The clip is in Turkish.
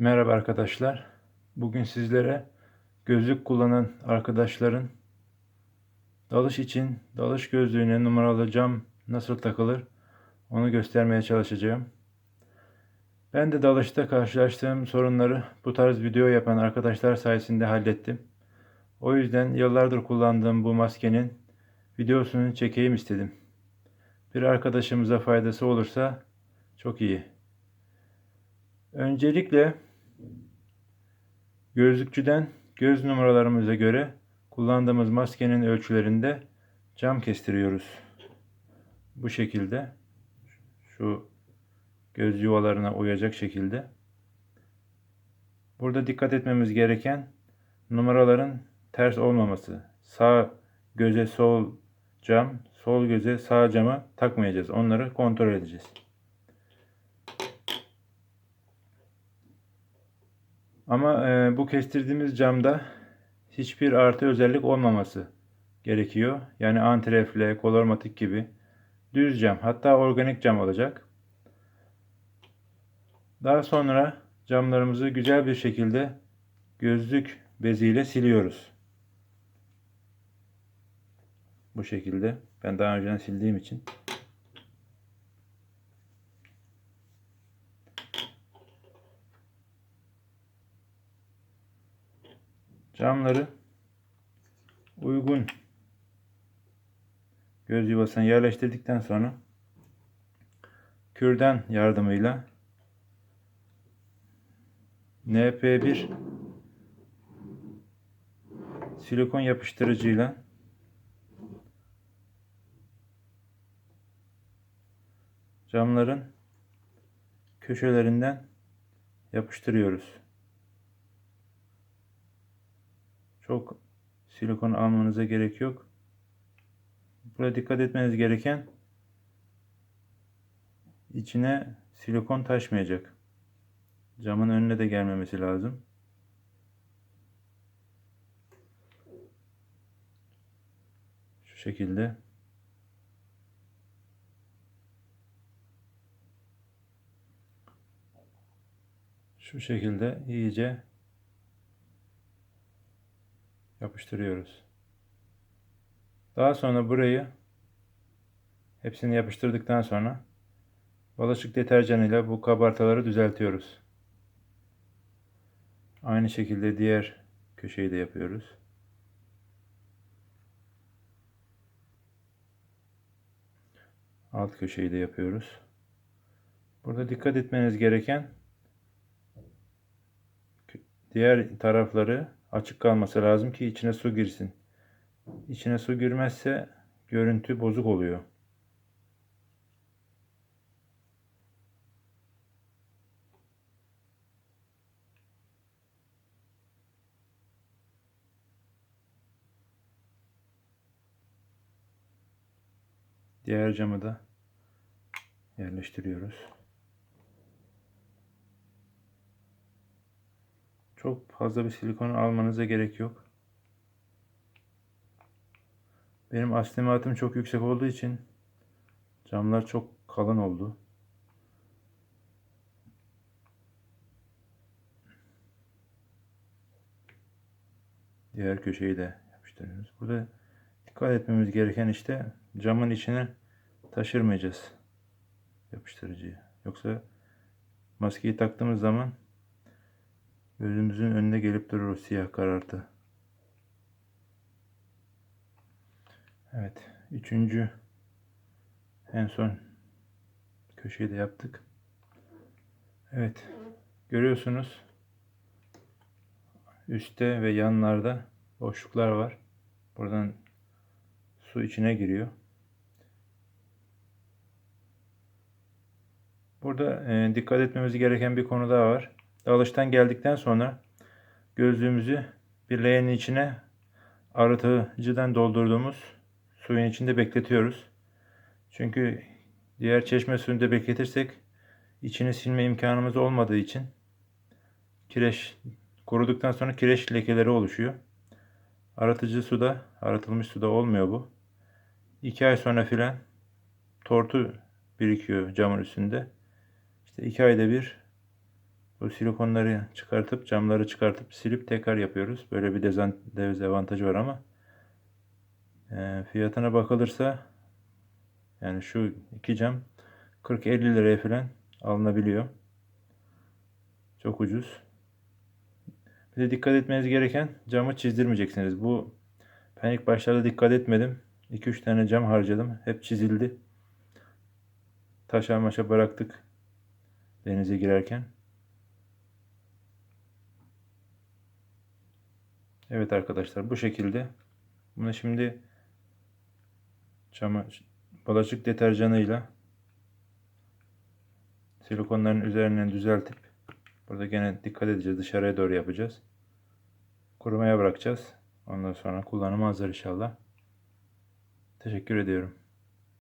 Merhaba arkadaşlar. Bugün sizlere gözlük kullanan arkadaşların dalış için dalış gözlüğüne numaralı cam nasıl takılır onu göstermeye çalışacağım. Ben de dalışta karşılaştığım sorunları bu tarz video yapan arkadaşlar sayesinde hallettim. O yüzden yıllardır kullandığım bu maskenin videosunu çekeyim istedim. Bir arkadaşımıza faydası olursa çok iyi. Öncelikle gözlükçüden göz numaralarımıza göre kullandığımız maskenin ölçülerinde cam kestiriyoruz. Bu şekilde şu göz yuvalarına uyacak şekilde. Burada dikkat etmemiz gereken numaraların ters olmaması. Sağ göze sol cam, sol göze sağ cama takmayacağız. Onları kontrol edeceğiz. Ama e, bu kestirdiğimiz camda hiçbir artı özellik olmaması gerekiyor. Yani antrefle, kolormatik gibi düz cam hatta organik cam olacak. Daha sonra camlarımızı güzel bir şekilde gözlük beziyle siliyoruz. Bu şekilde. Ben daha önceden sildiğim için. Camları uygun göz yuvasına yerleştirdikten sonra kürdan yardımıyla NP1 silikon yapıştırıcıyla camların köşelerinden yapıştırıyoruz. Çok silikon almanıza gerek yok. Burada dikkat etmeniz gereken içine silikon taşmayacak. Camın önüne de gelmemesi lazım. Şu şekilde. Şu şekilde iyice yapıştırıyoruz. Daha sonra burayı hepsini yapıştırdıktan sonra bulaşık deterjanıyla bu kabartaları düzeltiyoruz. Aynı şekilde diğer köşeyi de yapıyoruz. Alt köşeyi de yapıyoruz. Burada dikkat etmeniz gereken diğer tarafları açık kalması lazım ki içine su girsin. İçine su girmezse görüntü bozuk oluyor. Diğer camı da yerleştiriyoruz. Çok fazla bir silikon almanıza gerek yok. Benim aslimatım çok yüksek olduğu için camlar çok kalın oldu. Diğer köşeyi de yapıştırıyoruz. Burada dikkat etmemiz gereken işte camın içine taşırmayacağız yapıştırıcıyı. Yoksa maskeyi taktığımız zaman Gözümüzün önüne gelip durur o siyah karartı. Evet. Üçüncü en son köşeyi de yaptık. Evet. Görüyorsunuz. Üstte ve yanlarda boşluklar var. Buradan su içine giriyor. Burada e, dikkat etmemiz gereken bir konu daha var. Dalıştan geldikten sonra gözlüğümüzü bir leğenin içine arıtıcıdan doldurduğumuz suyun içinde bekletiyoruz. Çünkü diğer çeşme suyunda bekletirsek içini silme imkanımız olmadığı için kireç kuruduktan sonra kireç lekeleri oluşuyor. Arıtıcı suda, arıtılmış suda olmuyor bu. 2 ay sonra filan tortu birikiyor camın üstünde. İşte 2 ayda bir Bu silikonları çıkartıp camları çıkartıp silip tekrar yapıyoruz. Böyle bir dezavantajı var ama e, fiyatına bakılırsa yani şu iki cam 40-50 liraya falan alınabiliyor. Çok ucuz. Bir de dikkat etmeniz gereken camı çizdirmeyeceksiniz. Bu ben ilk başlarda dikkat etmedim. 2-3 tane cam harcadım. Hep çizildi. Taşa maşa bıraktık denize girerken. Evet arkadaşlar bu şekilde. Bunu şimdi çama bulaşık deterjanıyla silikonların üzerinden düzeltip burada gene dikkat edeceğiz. Dışarıya doğru yapacağız. Kurumaya bırakacağız. Ondan sonra kullanıma hazır inşallah. Teşekkür ediyorum.